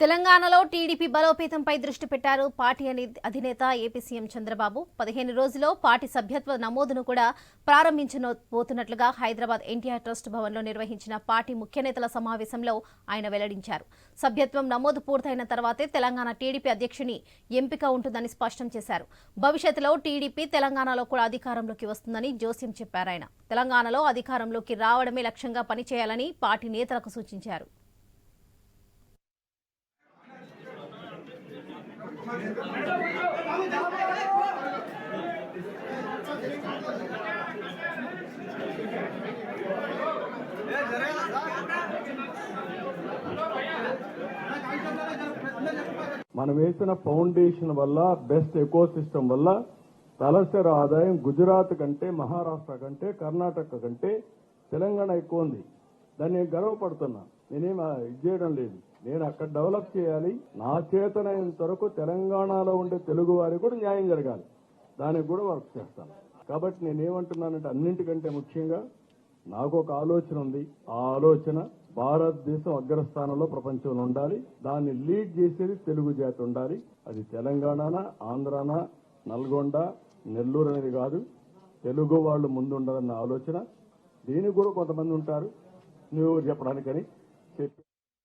తెలంగాణలో టీడీపీ బలోపేతంపై దృష్టి పెట్టారు పార్టీ అని అధినేత ఏపీ సీఎం చంద్రబాబు. పదిహేను రోజుల్లో పార్టీ సభ్యత్వ నమోదును కూడా ప్రారంభించబోతున్నట్లుగా హైదరాబాద్ ఎన్టీఆర్ ట్రస్ట్ భవన్లో నిర్వహించిన పార్టీ ముఖ్య నేతల సమావేశంలో ఆయన వెల్లడించారు. సభ్యత్వం నమోదు పూర్తయిన తర్వాతే తెలంగాణ టీడీపీ అధ్యక్షుని ఎంపిక ఉంటుందని స్పష్టం చేశారు. భవిష్యత్తులో టీడీపీ తెలంగాణలో కూడా అధికారంలోకి వస్తుందని జోస్యం చెప్పారు ఆయన. తెలంగాణలో అధికారంలోకి రావడమే లక్ష్యంగా పనిచేయాలని పార్టీ నేతలకు సూచించారు. మనం వేసిన ఫౌండేషన్ వల్ల బెస్ట్ ఎకో సిస్టమ్ వల్ల తలసరి ఆదాయం గుజరాత్ కంటే మహారాష్ట్ర కంటే కర్ణాటక కంటే తెలంగాణ ఎక్కువ ఉంది. దాన్ని నేను నేనేం ఇది చేయడం లేదు. నేను అక్కడ డెవలప్ చేయాలి. నా చేతనైనంత వరకు తెలంగాణలో ఉండే తెలుగు వారికి కూడా న్యాయం జరగాలి. దానికి కూడా వర్క్ చేస్తాను. కాబట్టి నేనేమంటున్నానంటే అన్నింటికంటే ముఖ్యంగా నాకు ఒక ఆలోచన ఉంది. ఆ ఆలోచన భారతదేశం అగ్రస్థానంలో ప్రపంచంలో ఉండాలి. దాన్ని లీడ్ చేసేది తెలుగు జాతి ఉండాలి. అది తెలంగాణన ఆంధ్రాన నల్గొండ నెల్లూరు అనేది కాదు. తెలుగు వాళ్ళు ముందుండాలన్న ఆలోచన. దీనికి కూడా కొంతమంది ఉంటారు. నువ్వు చెప్పడానికని. that